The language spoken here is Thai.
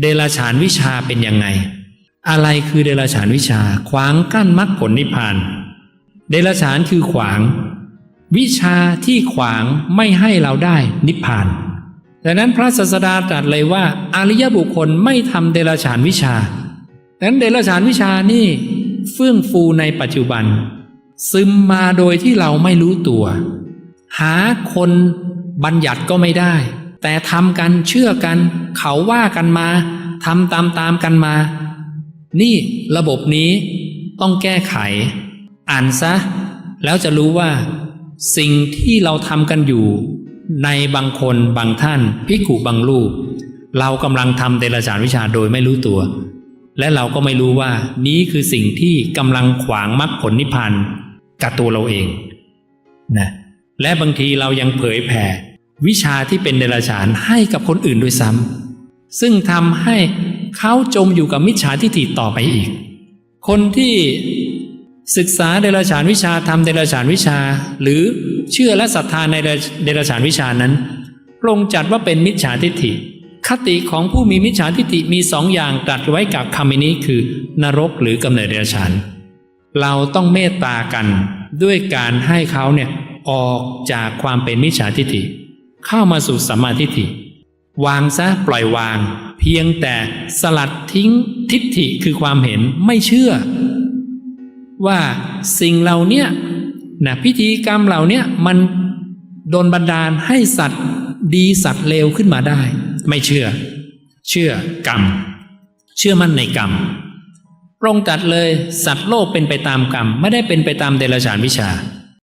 เดรัจฉานวิชาเป็นยังไง อะไรคือเดรัจฉานวิชา ขวางกั้นมรรคผลนิพพาน เดรัจฉานคือขวาง วิชาที่ขวางไม่ให้เราได้นิพพานดังนั้นพระศาสดาตรัสเลยว่าอริยบุคคลไม่ทำเดรัจฉานวิชาดังนั้นเดรัจฉานวิชานี่เฟื่องฟูในปัจจุบัน ซึมมาโดยที่เราไม่รู้ตัว หาคนบัญญัติก็ไม่ได้ แต่ทำกันเชื่อกัน เขาว่ากันมาทำตามตามกันมา นี่ระบบนี้ต้องแก้ไข อ่านซะ แล้วจะรู้ว่า สิ่งที่เราทำกันอยู่ ในบางคนบางท่านพิกุบางรูปเรากำลังทำเดรัจฉานวิชาโดยไม่รู้ตัว และเราก็ไม่รู้ว่า นี้คือสิ่งที่กำลังขวางมรรคผลนิพพานกับตัวเราเองนะและบางทีเรายังเผยแผ่ วิชาที่เป็นเดรัจฉานให้กับคนอื่นด้วยซ้ำซึ่งทำให้เขาจมอยู่กับมิจฉาทิฏฐิต่อไปอีก คนที่ศึกษาเดรัจฉานวิชาทำเดรัจฉานวิชา หรือเชื่อและศรัทธาในเดรัจฉานวิชานั้นพระองค์จัดว่าเป็นมิจฉาทิฏฐิ คติของผู้มีมิจฉาทิฏฐิมีสองอย่างตรัสไว้กับคำนี้คือ นรกหรือกำเนิดเดรัจฉาน เราต้องเมตตากันด้วยการให้เขาเนี่ยออกจากความเป็นมิจฉาทิฏฐิ เข้ามาสู่สัมมาทิฏฐิ วางซะปล่อยวาง เพียงแต่สลัดทิ้งทิฏฐิคือความเห็นไม่เชื่อ ว่าสิ่งเหล่านี้นะพิธีกรรมเหล่านี้มันโดนบันดาลให้สัตว์ดีสัตว์เลวขึ้นมาได้ ไม่เชื่อ เชื่อกรรม เชื่อมั่นในกรรมพระองค์ตัดเลยสัตว์โลกเป็นไปตามกรรม ไม่ได้เป็นไปตามเดรัจฉานวิชา